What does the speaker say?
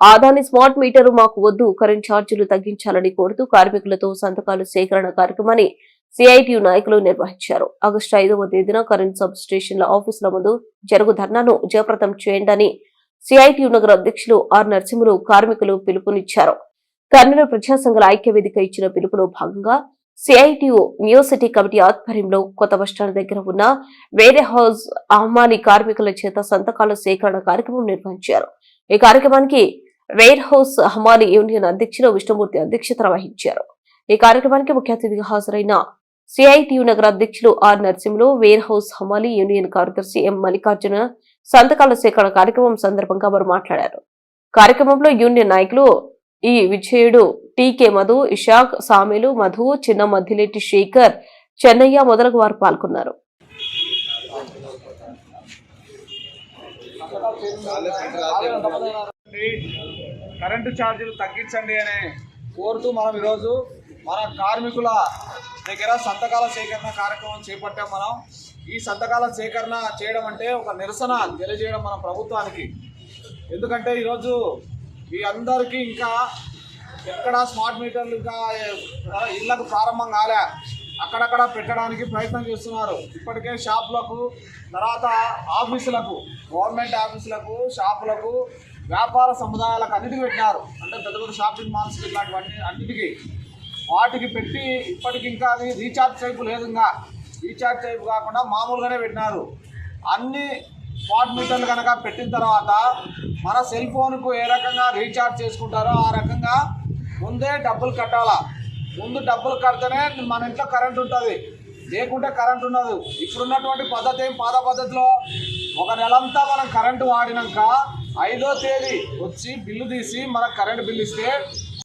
Adani smart meter మాకు వద్దు current ఛార్జీలు తగ్గించాలని కోరుతూ కార్మికులతో సంతకాలు సేకరణ కార్యక్రమాన్ని సిఐటియు నాయకులు నిర్వహించారు. ఆగస్టు ఐదవ తేదీన కరెంట్ సబ్ స్టేషన్ల ఆఫీసుల ముందు జరుగు ధర్నాను జయప్రదం చేయండి సిఐటియు నగర అధ్యక్షులు ఆర్ నరసింహులు కార్మికులు పిలుపునిచ్చారు. కర్నూలు ప్రజాసంఘాల ఐక్య వేదిక ఇచ్చిన పిలుపులో భాగంగా సిఐటియు న్యూసిటీ కమిటీ ఆధ్వర్యంలో కొత్త బస్టాండ్ దగ్గర ఉన్న వేరే హౌస్ అహమాలి కార్మికుల చేత సంతకాల సేకరణ కార్యక్రమం నిర్వహించారు. ఈ కార్యక్రమానికి వేర్ హౌస్ హమాలి యూనియన్ అధ్యక్షులు విష్ణుమూర్తి అధ్యక్షత వహించారు ఈ కార్యక్రమానికి ముఖ్య అతిథిగా హాజరైన సిఐటియు నగర అధ్యక్షులు ఆర్ నరసింహులు వేర్ హౌస్ హమాలి యూనియన్ కార్యదర్శి ఎం మల్లికార్జున సంతకాల సేకరణ కార్యక్రమం సందర్భంగా వారు మాట్లాడారు. కార్యక్రమంలో యూనియన్ నాయకులు ఈ విజయుడు టీకే మధు ఇషాక్ సామీలు మధు చిన్న మధ్యలేటి శేఖర్ చెన్నయ్య మొదలగు వారు పాల్గొన్నారు. కరెంటు ఛార్జీలు తగ్గించండి అని కోరుతూ మనం ఈరోజు మన కార్మికుల దగ్గర సంతకాల సేకరణ కార్యక్రమం చేపట్టాం మనం. ఈ సంతకాల సేకరణ చేయడం అంటే ఒక నిరసన తెలియజేయడం మన ప్రభుత్వానికి. ఎందుకంటే ఈరోజు మీ అందరికీ ఇంకా ఎక్కడ స్మార్ట్ మీటర్లు ఇంకా ఇళ్ళకు ప్రారంభం కాలే. అక్కడక్కడ పెట్టడానికి ప్రయత్నం చేస్తున్నారు. ఇప్పటికే షాపులకు తర్వాత ఆఫీసులకు గవర్నమెంట్ ఆఫీసులకు షాపులకు వ్యాపార సముదాయాలకు అన్నిటికీ పెట్టినారు. అంటే పెద్ద పెద్ద షాపింగ్ మాల్స్ ఇట్లాంటివన్నీ అన్నిటికీ వాటికి పెట్టి ఇప్పటికి ఇంకా అది రీఛార్జ్ టైపు లేదు ఇంకా. రీఛార్జ్ టైపు కాకుండా మామూలుగానే పెట్టినారు. అన్ని స్మార్ట్ మీటర్లు కనుక పెట్టిన తర్వాత మన సెల్ ఫోన్కు ఏ రకంగా రీఛార్జ్ చేసుకుంటారో ఆ రకంగా ముందే డబ్బులు కట్టాలా. ముందు డబ్బులు కడితేనే మన ఇంట్లో కరెంట్ ఉంటుంది. లేకుంటే కరెంట్ ఉండదు. ఇప్పుడున్నటువంటి పద్ధతి పాత పద్ధతిలో ఒక నెలంతా మనం కరెంటు వాడినాక ఐదో తేదీ వచ్చి బిల్లు తీసి మనకు కరెంట్ బిల్లు ఇస్తే